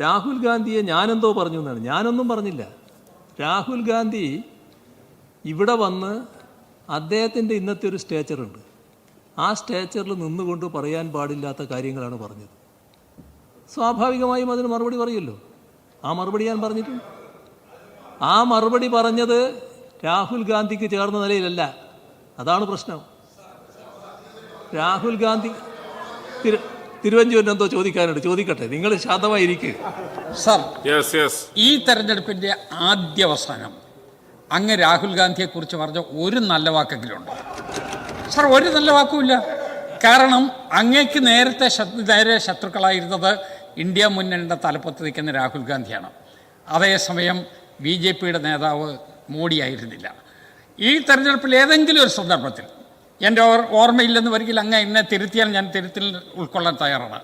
രാഹുൽ ഗാന്ധിയെ ഞാനെന്തോ പറഞ്ഞു എന്നാണ്. ഞാനൊന്നും പറഞ്ഞില്ല. രാഹുൽ ഗാന്ധി ഇവിടെ വന്ന് അദ്ദേഹത്തിന്റെ ഇന്നത്തെ ഒരു സ്റ്റേച്ചറുണ്ട്. ആ സ്റ്റേച്ചറിൽ നിന്നുകൊണ്ട് പറയാൻ പാടില്ലാത്ത കാര്യങ്ങളാണ് പറഞ്ഞത്. സ്വാഭാവികമായും അതിന് മറുപടി പറയുമല്ലോ. ആ മറുപടി ഞാൻ പറഞ്ഞിട്ടുണ്ട്. ആ മറുപടി പറഞ്ഞത് രാഹുൽ ഗാന്ധിക്ക് ചേർന്ന നിലയിലല്ല. അതാണ് പ്രശ്നം. രാഹുൽ ഗാന്ധി തിരുവഞ്ചൂരിന് എന്തോ ചോദിക്കാനുണ്ട്. ചോദിക്കട്ടെ. നിങ്ങൾ ശാന്തമായിരിക്കുക സർ യെസ് യെസ് ഈ തെരഞ്ഞെടുപ്പിന്റെ ആദ്യ അവസാനം അങ്ങ് രാഹുൽ ഗാന്ധിയെ കുറിച്ച് പറഞ്ഞ ഒരു നല്ല വാക്കെങ്കിലും ഉണ്ട്? സർ ഒരു നല്ല വാക്കുമില്ല. കാരണം അങ്ങേക്ക് നേരത്തെ ശത്രു നേരെ ശത്രുക്കളായിരുന്നത് ഇന്ത്യ മുന്നണിയുടെ തലപ്പത്ത് നിൽക്കുന്ന രാഹുൽ ഗാന്ധിയാണ്. അതേസമയം ബി ജെ പിയുടെ നേതാവ് മോഡിയായിരുന്നില്ല ഈ തെരഞ്ഞെടുപ്പിൽ ഏതെങ്കിലും ഒരു സന്ദർഭത്തിൽ എന്റെ ഓർ ഓർമ്മയില്ലെന്ന് വരികിൽ അങ്ങ് എന്നെ തിരുത്തിയാൽ ഞാൻ തിരുത്തിൽ ഉൾക്കൊള്ളാൻ തയ്യാറാണ്.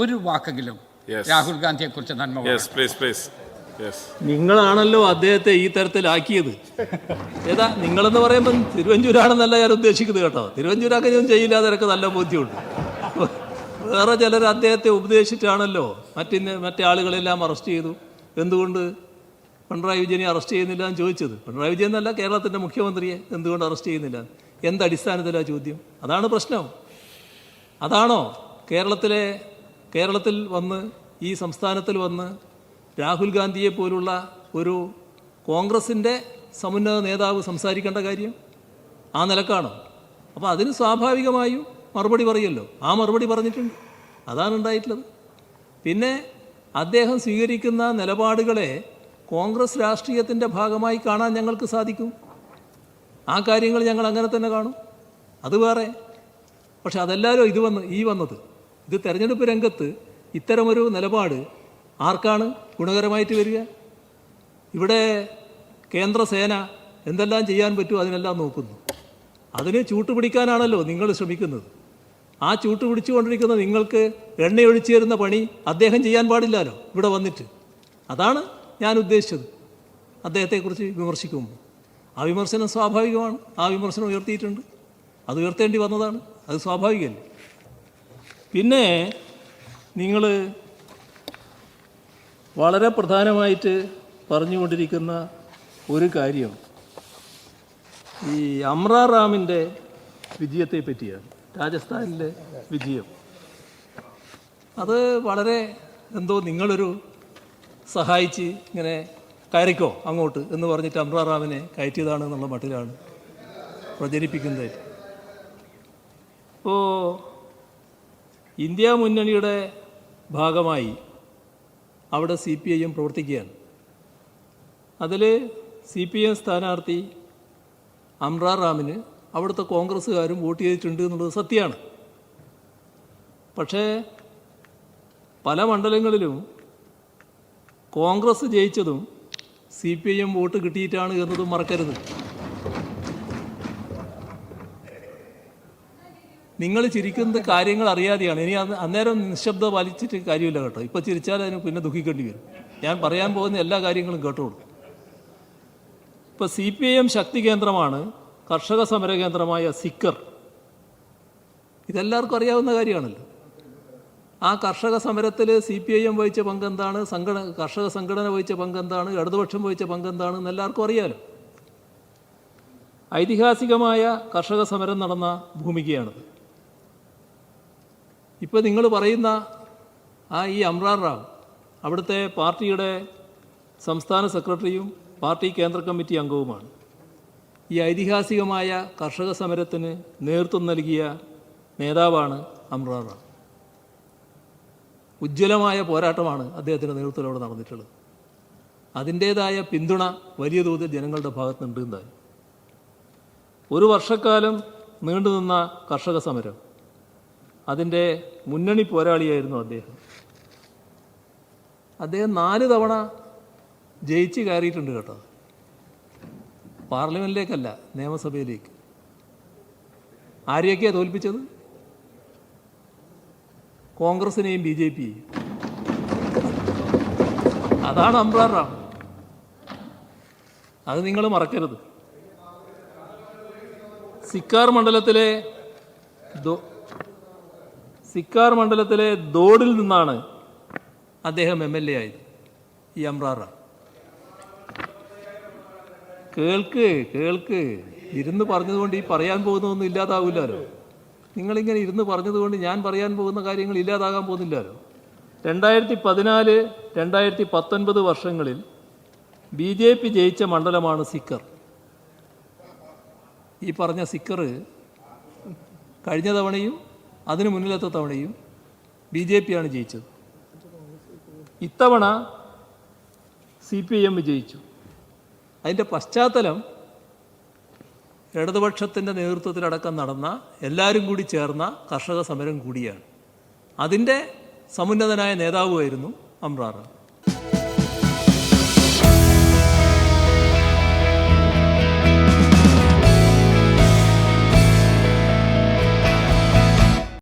ഒരു വാക്കെങ്കിലും രാഹുൽ ഗാന്ധിയെ കുറിച്ച് നന്മ പറയണം. യെസ് പ്ലീസ് പ്ലീസ് യെസ് നിങ്ങളാണല്ലോ അദ്ദേഹത്തെ ഈ തരത്തിലാക്കിയത്. ഏതാ നിങ്ങളെന്ന് പറയുമ്പം തിരുവഞ്ചൂരാണെന്നല്ല ഞാൻ ഉദ്ദേശിക്കുന്നത് കേട്ടോ. തിരുവഞ്ചൂരാക്കെ ഞാൻ ചെയ്യില്ല അതൊക്കെ നല്ല ബോധ്യമുണ്ട്. വേറെ ചിലർ അദ്ദേഹത്തെ ഉപദേശിച്ചിട്ടാണല്ലോ മറ്റിന്ന് മറ്റേ ആളുകളെല്ലാം അറസ്റ്റ് ചെയ്തു. എന്തുകൊണ്ട് പിണറായി വിജയനെ അറസ്റ്റ് ചെയ്യുന്നില്ല എന്ന് ചോദിച്ചത്? പിണറായി വിജയൻ എന്നല്ല കേരളത്തിന്റെ മുഖ്യമന്ത്രിയെ. എന്തുകൊണ്ട് അറസ്റ്റ് ചെയ്യുന്നില്ല? എന്തടിസ്ഥാനത്തിലാണ് ചോദ്യം? അതാണ് പ്രശ്നം. അതാണോ? കേരളത്തിലെ കേരളത്തിൽ വന്ന് ഈ സംസ്ഥാനത്തിൽ വന്ന് രാഹുൽ ഗാന്ധിയെ പോലുള്ള ഒരു കോൺഗ്രസിന്റെ സമുന്നത നേതാവ് സംസാരിക്കേണ്ട കാര്യം ആ നിലക്കാണോ? അപ്പോൾ അതിന് സ്വാഭാവികമായും മറുപടി പറയുമല്ലോ ആ മറുപടി പറഞ്ഞിട്ടുണ്ട്. അതാണ് ഉണ്ടായിട്ടുള്ളത്. പിന്നെ അദ്ദേഹം സ്വീകരിക്കുന്ന നിലപാടുകളെ കോൺഗ്രസ് രാഷ്ട്രീയത്തിന്റെ ഭാഗമായി കാണാൻ ഞങ്ങൾക്ക് സാധിക്കും. ആ കാര്യങ്ങൾ ഞങ്ങൾ അങ്ങനെ തന്നെ കാണും. അത് വേറെ. പക്ഷെ അതല്ലാലോ ഇത് വന്ന് ഈ വന്നത്. ഇത് തെരഞ്ഞെടുപ്പ് രംഗത്ത് ഇത്തരമൊരു നിലപാട് ആർക്കാണ് ഗുണകരമായിട്ട് വരിക? ഇവിടെ കേന്ദ്ര സേന എന്തെല്ലാം ചെയ്യാൻ പറ്റുമോ അതിനെല്ലാം നോക്കുന്നു. അതിന് ചൂട്ടുപിടിക്കാനാണല്ലോ നിങ്ങൾ ശ്രമിക്കുന്നത്. ആ ചൂട്ട് പിടിച്ചുകൊണ്ടിരിക്കുന്ന നിങ്ങൾക്ക് എണ്ണയൊഴിച്ചു തരുന്ന പണി അദ്ദേഹം ചെയ്യാൻ പാടില്ലല്ലോ ഇവിടെ വന്നിട്ട്? അതാണ് ഞാൻ ഉദ്ദേശിച്ചത്. അദ്ദേഹത്തെക്കുറിച്ച് വിമർശിക്കുമ്പോൾ. ആ വിമർശനം സ്വാഭാവികമാണ്. ആ വിമർശനം ഉയർത്തിയിട്ടുണ്ട്. അത് ഉയർത്തേണ്ടി വന്നതാണ്. അത് സ്വാഭാവികമല്ലേ? പിന്നെ നിങ്ങൾ വളരെ പ്രധാനമായിട്ട് പറഞ്ഞുകൊണ്ടിരിക്കുന്ന ഒരു കാര്യം. ഈ അമ്രാറാമിന്റെ വിജയത്തെ പറ്റിയാണ് രാജസ്ഥാനിലെ വിജയം. അത് വളരെ എന്തോ നിങ്ങളൊരു സഹായിച്ച് ഇങ്ങനെ കയറിക്കോ അങ്ങോട്ട് എന്ന് പറഞ്ഞിട്ട് അമ്ര റാമിനെ കയറ്റിയതാണ് എന്നുള്ള മട്ടിലാണ് പ്രചരിപ്പിക്കുന്നത്. ഇപ്പോൾ ഇന്ത്യ മുന്നണിയുടെ ഭാഗമായി അവിടെ സി പി ഐ എം പ്രവർത്തിക്കുകയാണ്. അതിൽ സി പി എം സ്ഥാനാർത്ഥി അമ്ര റാമിന് അവിടുത്തെ കോൺഗ്രസ്സുകാരും വോട്ട് ചെയ്തിട്ടുണ്ട് എന്നുള്ളത് സത്യമാണ്. പക്ഷേ പല മണ്ഡലങ്ങളിലും Congress ജയിച്ചതും C P I M vote കിട്ടിയിട്ടാണ് എന്നതും മറക്കരുത്. നിങ്ങൾ ചിരിക്കുന്ന കാര്യങ്ങൾ അറിയാതെയാണ്. ഇനി അന്നേരം നിശബ്ദ പാലിച്ചിട്ട് കാര്യമില്ല കേട്ടോ. ഇപ്പോൾ ചിരിച്ചാൽ അതിന് പിന്നെ ദുഃഖിക്കേണ്ടി വരും. ഞാൻ പറയാൻ പോകുന്ന എല്ലാ കാര്യങ്ങളും കേട്ടോളൂ. ഇപ്പോൾ സി പി ഐ എം ശക്തി കേന്ദ്രമാണ്. കർഷക സമര കേന്ദ്രമായ സിക്കർ. ഇതെല്ലാവർക്കും അറിയാവുന്ന കാര്യമാണല്ലോ. ആ കർഷക സമരത്തിൽ സി പി ഐ എം വഹിച്ച പങ്കെന്താണ്? സംഘടന കർഷക സംഘടന വഹിച്ച പങ്കെന്താണ്? ഇടതുപക്ഷം വഹിച്ച പങ്കെന്താണ്? എന്ന് എല്ലാവർക്കും അറിയാലോ. ഐതിഹാസികമായ കർഷക സമരം നടന്ന ഭൂമികയാണത്. ഇപ്പോൾ നിങ്ങൾ പറയുന്ന ആ ഈ അമ്രാർ റാവ് അവിടുത്തെ പാർട്ടിയുടെ സംസ്ഥാന സെക്രട്ടറിയും പാർട്ടി കേന്ദ്ര കമ്മിറ്റി അംഗവുമാണ്. ഈ ഐതിഹാസികമായ കർഷക സമരത്തിന് നേതൃത്വം നൽകിയ നേതാവാണ് അമ്രാർ റാവ്. ഉജ്ജ്വലമായ പോരാട്ടമാണ് അദ്ദേഹത്തിന്റെ നേതൃത്വത്തിൽ അവിടെ നടന്നിട്ടുള്ളത്. അതിന്റേതായ പിന്തുണ വലിയ തോതിൽ ജനങ്ങളുടെ ഭാഗത്ത് നിന്നുണ്ടായി ഒരു വർഷക്കാലം നീണ്ടുനിന്ന കർഷക സമരം. അതിന്റെ മുന്നണി പോരാളിയായിരുന്നു അദ്ദേഹം. അദ്ദേഹം നാല് തവണ ജയിച്ച് കയറിയിട്ടുണ്ട് കേട്ടോ. പാർലമെന്റിലേക്കല്ല നിയമസഭയിലേക്ക്. ആരെയൊക്കെയാണ് തോൽപ്പിച്ചത്? കോൺഗ്രസിനെയും ബി ജെ പിയെയും അതാണ് അമ്രാർ റാം. അത് നിങ്ങൾ മറക്കരുത്. സിക്കാർ മണ്ഡലത്തിലെ സിക്കാർ മണ്ഡലത്തിലെ ദോഡിൽ നിന്നാണ് അദ്ദേഹം എം എൽ എ ആയത്. ഈ അമ്രാറ കേൾക്ക് കേൾക്ക്. ഇരുന്ന് പറഞ്ഞതുകൊണ്ട് ഈ പറയാൻ പോകുന്നതൊന്നും ഇല്ലാതാവില്ലല്ലോ. നിങ്ങളിങ്ങനെ ഇരുന്ന് പറഞ്ഞതുകൊണ്ട് ഞാൻ പറയാൻ പോകുന്ന കാര്യങ്ങൾ ഇല്ലാതാകാൻ പോകുന്നില്ലല്ലോ. രണ്ടായിരത്തി പതിനാല് രണ്ടായിരത്തി പത്തൊൻപത് വർഷങ്ങളിൽ ബി ജെ പി ജയിച്ച മണ്ഡലമാണ് സിക്കർ. ഈ പറഞ്ഞ സിക്കർ കഴിഞ്ഞ തവണയും അതിനു മുന്നിലത്തെ തവണയും ബി ജെ പിയാണ് ജയിച്ചത്. ഇത്തവണ സി പി എം വിജയിച്ചു അതിന്റെ പശ്ചാത്തലം ഇടതുപക്ഷത്തിന്റെ നേതൃത്വത്തിലടക്കം നടന്ന എല്ലാവരും കൂടി ചേർന്ന കർഷക സമരം കൂടിയാണ്. അതിന്റെ സമുന്നതനായ നേതാവുമായിരുന്നു അമ്രാറ്